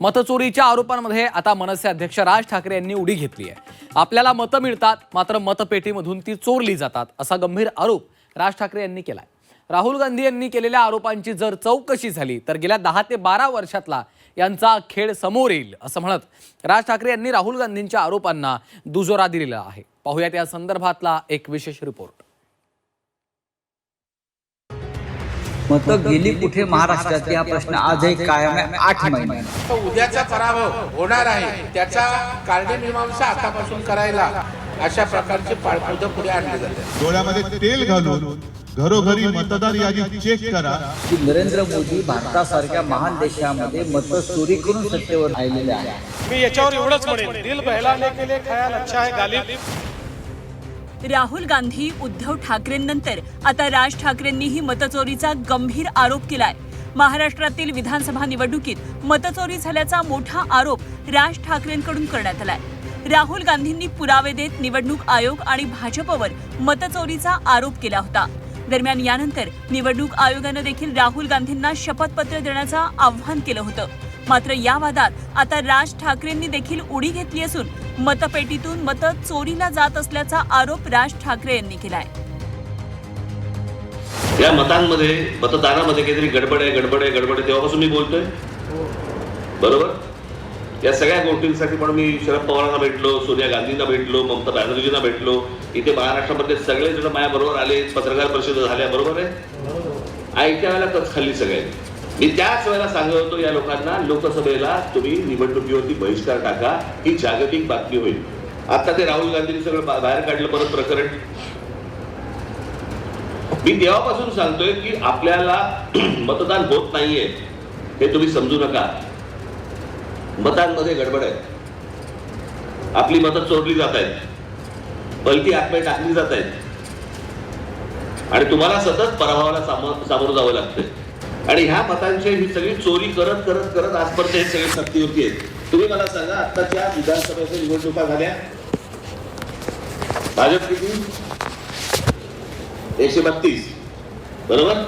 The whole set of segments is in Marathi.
मतचोरीच्या आरोपांमध्ये आता मनसे अध्यक्ष राज ठाकरे यांनी उडी घेतली आहे. आपल्याला मतं मिळतात मात्र मतपेटीमधून ती चोरली जातात असा गंभीर आरोप राज ठाकरे यांनी केलाय. राहुल गांधी यांनी केलेल्या आरोपांची जर चौकशी झाली तर गेल्या दहा ते बारा वर्षातला यांचा खेळ समोर येईल असं म्हणत राज ठाकरे यांनी राहुल गांधींच्या आरोपांना दुजोरा दिलेला आहे. पाहूयात या संदर्भातला एक विशेष रिपोर्ट मतं गेली कुठे महाराष्ट्रात हा प्रश्न आजही कायम आहे. आठ महिने. तर उद्याचा पराभव होणार आहे. त्याचा कारणे आतापासून करायला अशा प्रकारचे पाळपुद पुढे आणले जाते. डोळ्यामध्ये तेल घालून घरोघरी मतदार यादी चेक करा. की नरेंद्र मोदी भारतासारख्या महान देशामध्ये मत चोरी करून सत्तेवर आलेले आहे मी याच्यावर एवढंच म्हणेन. दिल बहलाने के लिए खयाल अच्छा है गालिब. राहुल गांधी उद्धव ठाकरेंनंतर आता राज ठाकरेंनीही मतचोरीचा गंभीर आरोप केलाय. महाराष्ट्रातील विधानसभा निवडणुकीत मतचोरी झाल्याचा मोठा आरोप राज ठाकरेंकडून करण्यात आलाय. राहुल गांधींनी पुरावे देत निवडणूक आयोग आणि भाजपवर मतचोरीचा आरोप केला होता. दरम्यान यानंतर निवडणूक आयोगानं देखील राहुल गांधींना शपथपत्र देण्याचं आव्हान केलं होतं. मात्र या वादात आता राज ठाकरेंनी देखील उडी घेतली असून मतपेटीतून मतं चोरीला जात असल्याचा आरोप राज ठाकरे यांनी केलाय. या मतांमध्ये मतदानामध्ये काहीतरी गडबड आहे गडबड आहे गडबड आहे तेव्हापासून मी बोलतोय. बरोबर? या सगळ्या गोष्टींसाठी पण मी शरद पवारांना भेटलो सोनिया गांधींना भेटलो ममता बॅनर्जींना भेटलो. इथे महाराष्ट्रामध्ये सगळे जण माझ्याबरोबर आले पत्रकार परिषद झाल्या बरोबर आहे? ऐकायला वेळेला कच खाल्ली सगळ्यांनी मी त्याच वेळेला सांगत होतो या लोकांना लोकसभेला तुम्ही निवडणुकीवरती बहिष्कार टाका ही जागतिक बातमी होईल. आता ते राहुल गांधींनी सगळं बाहेर काढलं परत प्रकरण. मी तेव्हापासून सांगतोय की आपल्याला मतदान होत नाहीये हे तुम्ही समजू नका. मतांमध्ये गडबड आहे. आपली मतं चोरली जात आहेत. पलटी आत्मे टाकली जात आहेत. आणि तुम्हाला सतत पराभवाला सामोरं जावं लागतंय. आणि ह्या मतांची ही सगळी चोरी करत करत करत आजपर्यंत हे सगळे सत्तेवरती आहेत. तुम्ही मला सांगा आताच्या विधानसभेच्या निवडणुका झाल्या. भाजप किती? एकशे बत्तीस. बरोबर?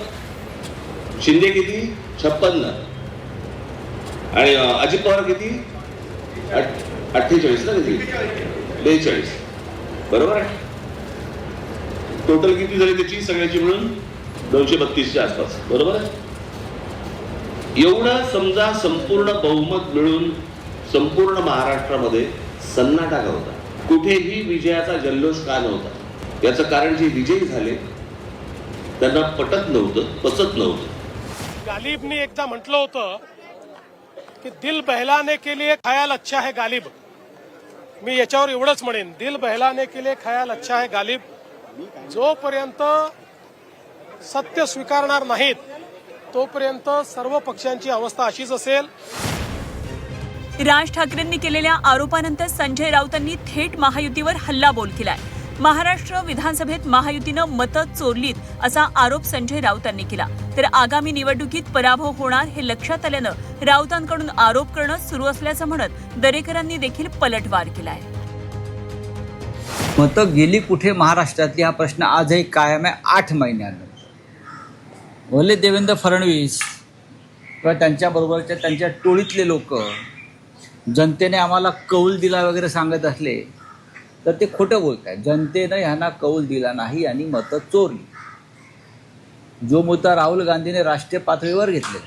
शिंदे किती? छप्पन्न. आणि अजित पवार किती? अठ्ठेचाळीस ना किती? बेचाळीस. बरोबर आहे? टोटल किती झाली त्याची सगळ्याची मिळून? दोनशे बत्तीसच्या आसपास. बरोबर आहे? एवढं समजा संपूर्ण बहुमत मिळून संपूर्ण महाराष्ट्रामध्ये सन्नाटा का होता कुठेही विजयाचा जल्लोष का नव्हता? याचं कारण जे विजयी झाले त्यांना पटत नव्हतं पचत नव्हतं. गालिबने एकदा म्हटलं होतं की दिल बहलाने के लिए खयाल अच्छा है गालिब. मी याच्यावर एवढंच म्हणेन दिल बहलाने के लिए खयाल अच्छा है गालिब जोपर्यंत सत्य स्वीकारणार नाहीत तोपर्यंत सर्व पक्षांची अवस्था अशीच असेल. राज ठाकरेंनी केलेल्या आरोपानंतर संजय राऊतांनी थेट महायुतीवर हल्लाबोल केलाय. महाराष्ट्र विधानसभेत महायुतीनं मतं चोरलीत असा आरोप संजय राऊतांनी केला. तर आगामी निवडणुकीत पराभव होणार हे लक्षात आल्यानं राऊतांकडून आरोप करणं सुरू असल्याचं म्हणत दरेकरांनी देखील पलटवार केलाय. मतं गेली कुठे महाराष्ट्रातली? हा प्रश्न आजही कायम आहे. आठ महिन्यानं. भले देवेंद्र फडणवीस किंवा त्यांच्याबरोबरच्या त्यांच्या टोळीतले लोक जनतेने आम्हाला कौल दिला वगैरे सांगत असले तर ते खोटं बोलत आहे जनतेनं ह्यांना कौल दिला नाही आणि मतं चोरली. जो मुद्दा राहुल गांधीने राष्ट्रीय पातळीवर घेतले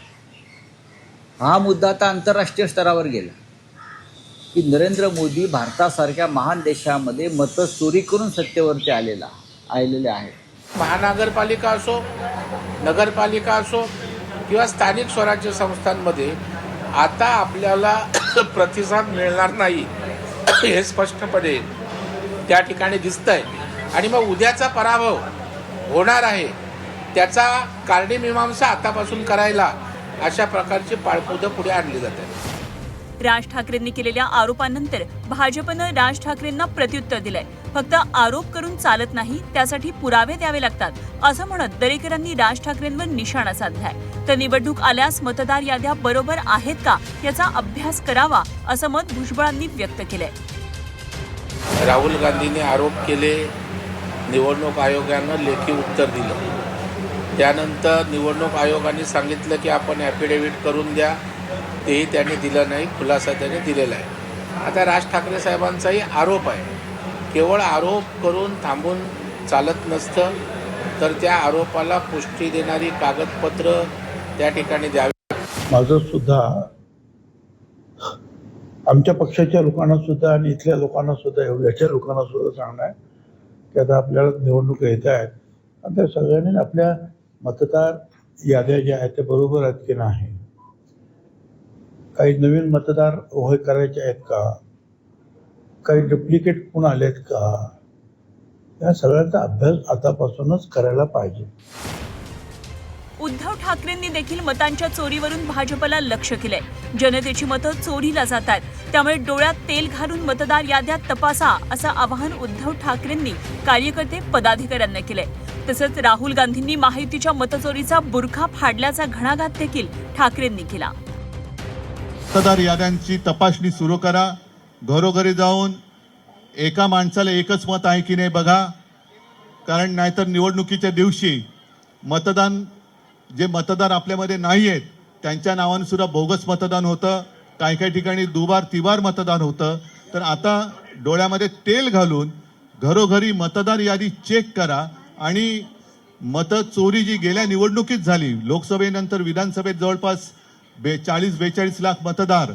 हा मुद्दा आता आंतरराष्ट्रीय स्तरावर गेला. की नरेंद्र मोदी भारतासारख्या महान देशामध्ये मतं चोरी करून सत्तेवरती आलेला आलेले आहेत. महानगरपालिका असो नगरपालिका असो किंवा स्थानिक स्वराज्य संस्थांमध्ये आता आपल्याला प्रतिसाद मिळणार नाही हे स्पष्टपणे त्या ठिकाणी दिसतंय. आणि मग उद्याचा पराभव होणार आहे त्याचा कारणीमीमांसा आतापासून करायला अशा प्रकारची पाळपुदं पुढे आणली जातात. राज ठाकरेंनी केलेल्या आरोपांनंतर भाजपनं राज ठाकरेंना प्रत्युत्तर दिलंय. फक्त आरोप करून चालत नाही त्यासाठी पुरावे द्यावे लागतात असं म्हणत दरेकरांनी राज ठाकरेंवर निशाणा साधलाय. तर निवडणूक आल्यास मतदार याद्या बरोबर आहेत का याचा अभ्यास करावा असं मत भुजबळांनी व्यक्त केलंय. राहुल गांधींनी आरोप केले निवडणूक आयोगानं लेखी उत्तर दिलं. त्यानंतर निवडणूक आयोगाने सांगितलं की आपण ॲफिडेव्हिट करून द्या तेही त्यांनी दिलं नाही खुलासा त्यांनी दिलेला आहे. आता राज ठाकरे साहेबांचाही आरोप आहे. केवळ आरोप करून थांबून चालत नसतं तर त्या आरोपाला पुष्टी देणारी कागदपत्र त्या ठिकाणी द्यावी माझं सुद्धा आमच्या पक्षाच्या लोकांना सुद्धा आणि इथल्या लोकांना सुद्धा एवढ्याच्या लोकांना सुद्धा सांगणं आहे की आता आपल्याला निवडणूक येत आहेत. आणि त्या सगळ्यांनी आपल्या मतदार याद्या ज्या आहेत त्या बरोबर आहेत की नाही? काही नवीन मतदार उभे करायचे आहेत का? काही डुप्लिकेट कोण आहेत का? या सगळ्यांचा अभ्यास आतापासूनच करायला पाहिजे. उद्धव ठाकरेंनी देखील मतांच्या चोरीवरून भाजपला लक्ष केलंय. जनतेची मतं चोरीला जातात त्यामुळे डोळ्यात तेल घालून मतदार याद्यात तपासा असं आवाहन उद्धव ठाकरेंनी कार्यकर्ते पदाधिकाऱ्यांना केलंय. तसंच राहुल गांधींनी माहितीच्या मतचोरीचा बुरखा फाडल्याचा घणाघात देखील ठाकरेंनी केला. मतदार याद्यांची तपासणी सुरू करा. घरोघरी जाऊन एका माणसाला एकच मत आहे की नाही बघा. कारण नाहीतर निवडणुकीच्या दिवशी मतदान जे मतदार आपल्यामध्ये नाही आहेत त्यांच्या नावानं सुद्धा बोगस मतदान होतं. काही काही ठिकाणी दुबार तिबार मतदान होतं. तर आता डोळ्यामध्ये तेल घालून घरोघरी मतदार यादी चेक करा आणि मतं चोरी जी गेल्या निवडणुकीत झाली लोकसभेनंतर विधानसभेत जवळपास बे चाळीस बेचाळीस लाख मतदार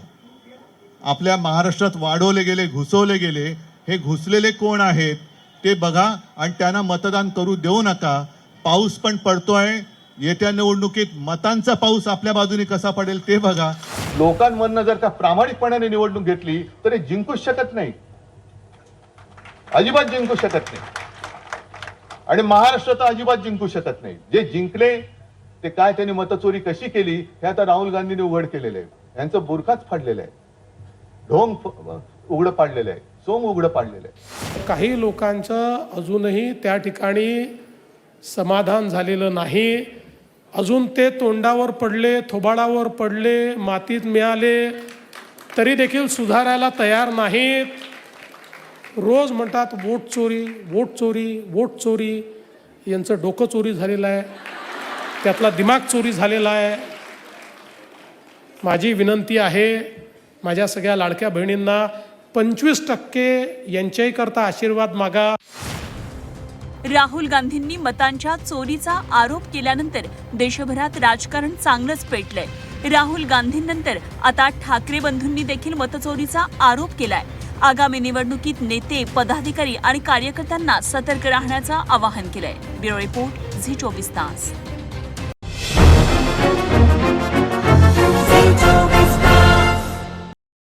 आपल्या महाराष्ट्रात वाढवले गेले घुसवले गेले. हे घुसलेले कोण आहेत ते बघा आणि त्यांना मतदान करू देऊ नका. पाऊस पण पडतोय. येत्या निवडणुकीत मतांचा पाऊस आपल्या बाजूने कसा पडेल ते बघा. लोकांमधनं जर का प्रामाणिकपणाने निवडणूक घेतली तर हे जिंकूच शकत नाही. अजिबात जिंकू शकत नाही. आणि महाराष्ट्र तर अजिबात जिंकू शकत नाही. जे जिंकले ते काय त्यांनी मतचोरी कशी केली हे आता राहुल गांधींनी उघड केलेलं आहे. यांचं बुरखाच फाडलेलं आहे. ढोंग उघडं पाडलेलं आहे. सोंग उघडं पाडलेलं आहे. काही लोकांचं अजूनही त्या ठिकाणी समाधान झालेलं नाही. अजून ते तोंडावर पडले थोबाडावर पडले मातीत मिळाले तरी देखील सुधारायला तयार नाहीत. रोज म्हणतात वोट चोरी वोट चोरी वोट चोरी. यांचं डोकं चोरी झालेलं आहे. त्यातला दिमाग चोरी झालेला आहे. माझी विनंती आहे माझ्या सगळ्या लाडक्या बहिणींना पंचवीस टक्के यांच्याही करता आशीर्वाद मागा. राहुल गांधींनी मतांच्या चोरीचा आरोप केल्यानंतर देशभरात राजकारण चांगलंच पेटलंय. राहुल गांधींनंतर आता ठाकरे बंधूंनी देखील मतचोरीचा आरोप केलाय. आगामी निवडणुकीत नेते पदाधिकारी आणि कार्यकर्त्यांना सतर्क राहण्याचं आवाहन केलंय. ब्युरो रिपोर्ट झी चोवीस तास.